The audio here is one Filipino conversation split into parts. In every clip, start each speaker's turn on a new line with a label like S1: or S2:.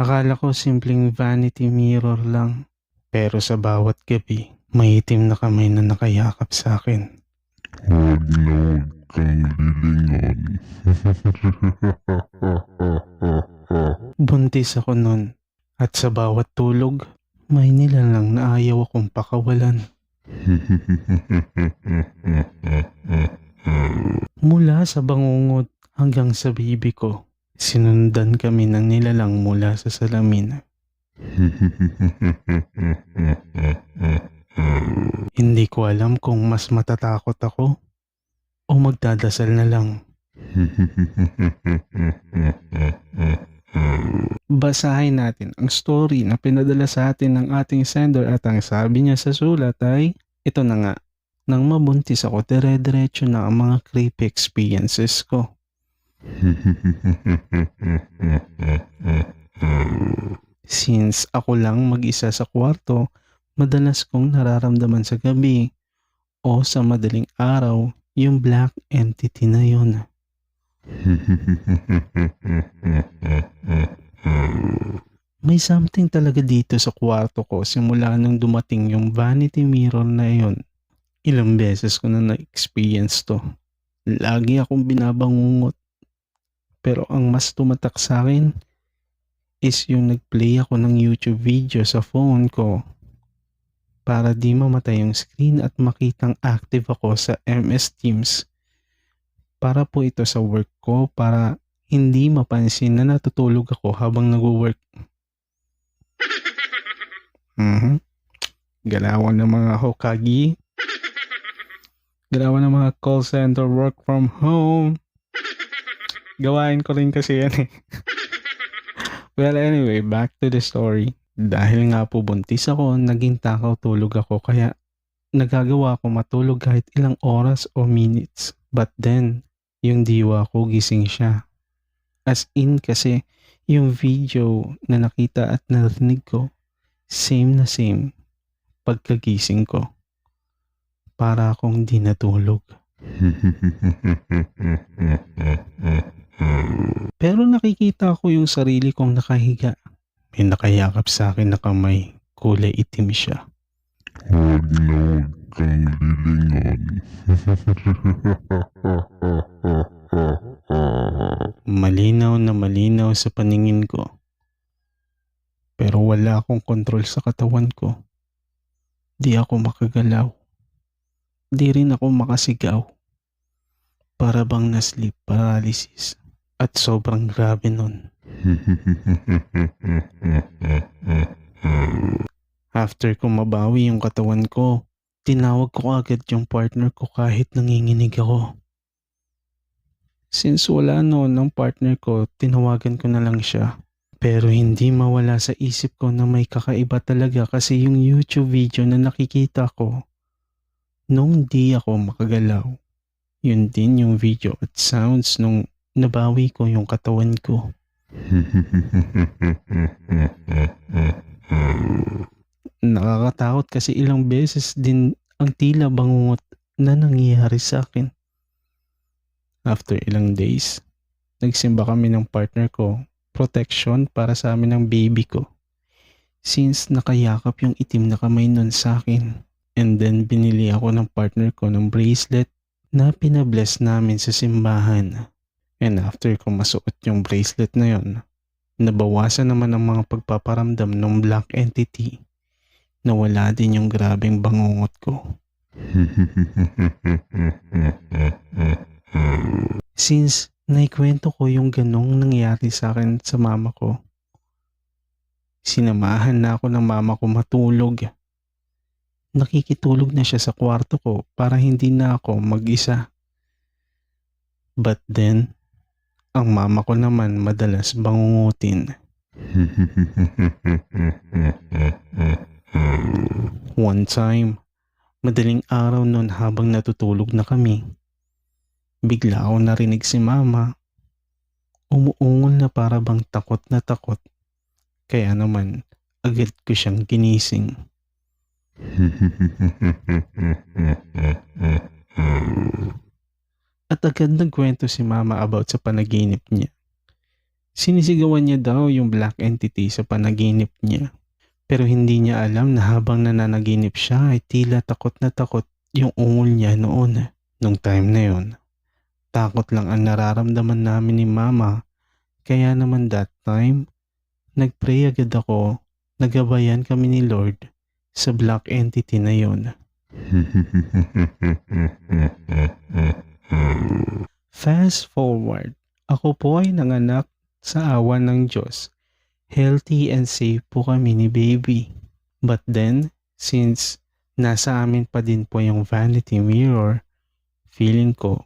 S1: Akala ko simpleng vanity mirror lang. Pero sa bawat gabi, may itim na kamay na nakayakap sa akin.
S2: Huwag na huwag kang lilingon.
S1: Buntis ako nun. At sa bawat tulog, may nilalang na ayaw akong pakawalan. Mula sa bangungot hanggang sa bibi ko, sinundan kami ng nilalang mula sa salamin. Hindi ko alam kung mas matatakot ako o magdadasal na lang. Basahin natin ang story na pinadala sa atin ng ating sender at ang sabi niya sa sulat ay, ito na nga, nang mabuntis ako, dire-diretso na ang mga creepy experiences ko. Since ako lang mag-isa sa kwarto, madalas kong nararamdaman sa gabi o sa madaling araw yung black entity na yun. May something talaga dito sa kwarto ko simula nung dumating yung vanity mirror na yun. Ilang beses ko na na-experience to. Lagi akong binabangungot. Pero ang mas tumatak sa akin is yung nag-play ako ng YouTube video sa phone ko para di mamatay yung screen at makitang active ako sa MS Teams para po ito sa work ko para hindi mapansin na natutulog ako habang nag-work. Mhm. Galawan ng mga Hokage. Galawan ng mga call center work from home. Gawain ko rin kasi yan eh. well anyway, back to the story. Dahil nga po buntis ako, naging takaw tulog ako kaya nagagawa ko matulog kahit ilang oras o minutes. But then, yung diwa ko gising siya. As in kasi yung video na nakita at narinig ko, same na same pagkagising ko. Para akong di natulog. Pero nakikita ko yung sarili kong nakahiga. May nakayakap sa akin na kamay. Kulay itim siya.
S2: Huwag na huwag kang lilingon.
S1: Malinaw na malinaw sa paningin ko. Pero wala akong kontrol sa katawan ko. Di ako makagalaw. Di rin ako makasigaw. Para bang na sleep paralysis. At sobrang grabe nun. After ko mabawi yung katawan ko, tinawag ko agad yung partner ko kahit nanginginig ako. Since wala noon ng partner ko, tinawagan ko na lang siya. Pero hindi mawala sa isip ko na may kakaiba talaga kasi yung YouTube video na nakikita ko, nung di ako makagalaw, yun din yung video at sounds nung nabawi ko yung katawan ko. Nakakatakot kasi ilang beses din ang tila bangungot na nangyayari sa akin. After ilang days, nagsimba kami ng partner ko, protection para sa amin ng baby ko. Since nakayakap yung itim na kamay nun sa akin. And then binili ako ng partner ko ng bracelet na pinabless namin sa simbahan. And after ko masuot yung bracelet na yon, nabawasan naman ang mga pagpaparamdam ng black entity na wala din yung grabing bangungot ko. Since naikwento ko yung ganong nangyari sa akin sa mama ko, sinamahan na ako ng mama ko matulog. Nakikitulog na siya sa kwarto ko para hindi na ako mag-isa. But then, ang mama ko naman madalas bangungutin. One time, madaling araw noon habang natutulog na kami, bigla ako narinig si mama. Umuungol na para bang takot na takot. Kaya naman, agad ko siyang ginising. At agad nagkwento si mama about sa panaginip niya. Sinisigawan niya daw yung black entity sa panaginip niya. Pero hindi niya alam na habang nananaginip siya ay tila takot na takot yung ungol niya noon. Nung time na yon, takot lang ang nararamdaman namin ni mama. Kaya naman that time, nagpray agad ako, nagabayan kami ni Lord sa black entity na yon. Fast forward, ako po ay nanganak sa awan ng Diyos. Healthy and safe po kami ni baby. But then, since nasa amin pa din po yung vanity mirror, feeling ko,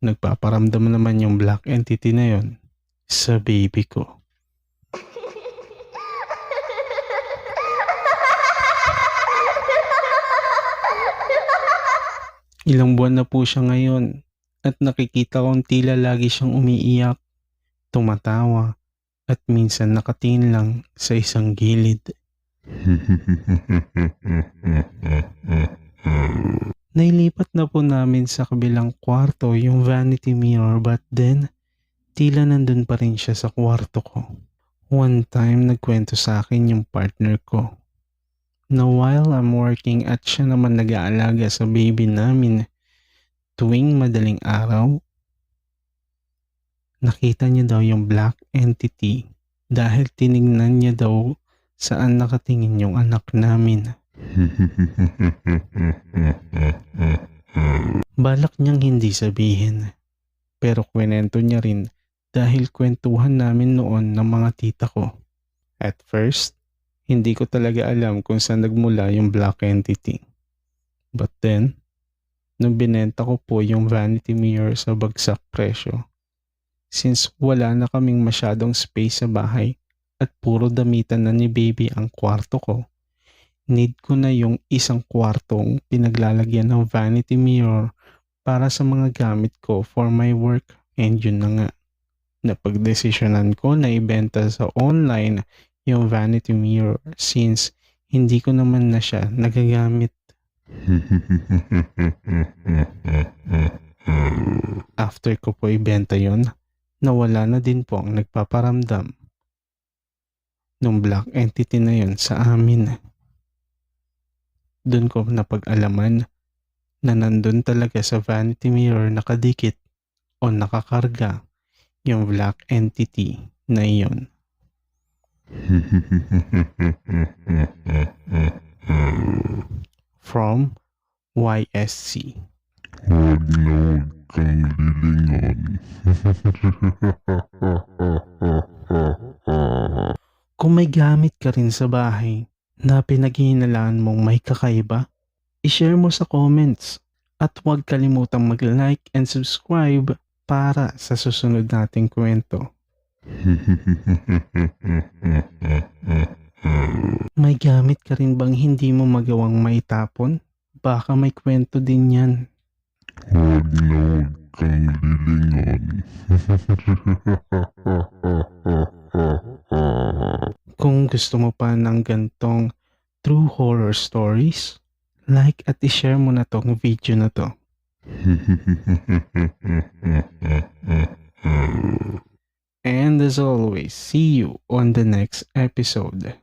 S1: nagpaparamdam naman yung black entity na yon sa baby ko. Ilang buwan na po siya ngayon at nakikita kong tila lagi siyang umiiyak, tumatawa at minsan nakatingin lang sa isang gilid. Nailipat na po namin sa kabilang kwarto yung vanity mirror but then tila nandun pa rin siya sa kwarto ko. One time nagkwento sa akin yung partner ko na while I'm working at siya naman nag-aalaga sa baby namin tuwing madaling araw, nakita niya daw yung black entity dahil tinignan niya daw saan nakatingin yung anak namin. Balak niyang hindi sabihin. Pero kwento niya rin dahil kwentuhan namin noon ng mga tita ko. At first, hindi ko talaga alam kung saan nagmula yung black entity. But then, nung binenta ko po yung vanity mirror sa bagsak presyo, since wala na kaming masyadong space sa bahay at puro damitan na ni baby ang kwarto ko, need ko na yung isang kwartong pinaglalagyan ng vanity mirror para sa mga gamit ko for my work and yun na nga. Napagdesisyonan ko na ibenta sa online yung vanity mirror since hindi ko naman na siya nagagamit. After ko po ibenta yon, nawala na din po ang nagpaparamdam nung black entity na yon sa amin. Doon ko napag-alaman na nandun talaga sa vanity mirror nakadikit o nakakarga yung black entity na iyon. From YSC.
S2: Huwag na huwag kang lilingon.
S1: Kung may gamit ka rin sa bahay na pinaghihinalaan mong may kakaiba, ishare mo sa comments at huwag kalimutang mag-like and subscribe para sa susunod nating kwento. May gamit ka rin bang hindi mo magawang maitapon? Baka may kwento din yan.
S2: Huwag na huwag kang lilingon.
S1: Kung gusto mo pa ng gantong true horror stories, like at i-share mo na tong video na to. And as always, see you on the next episode.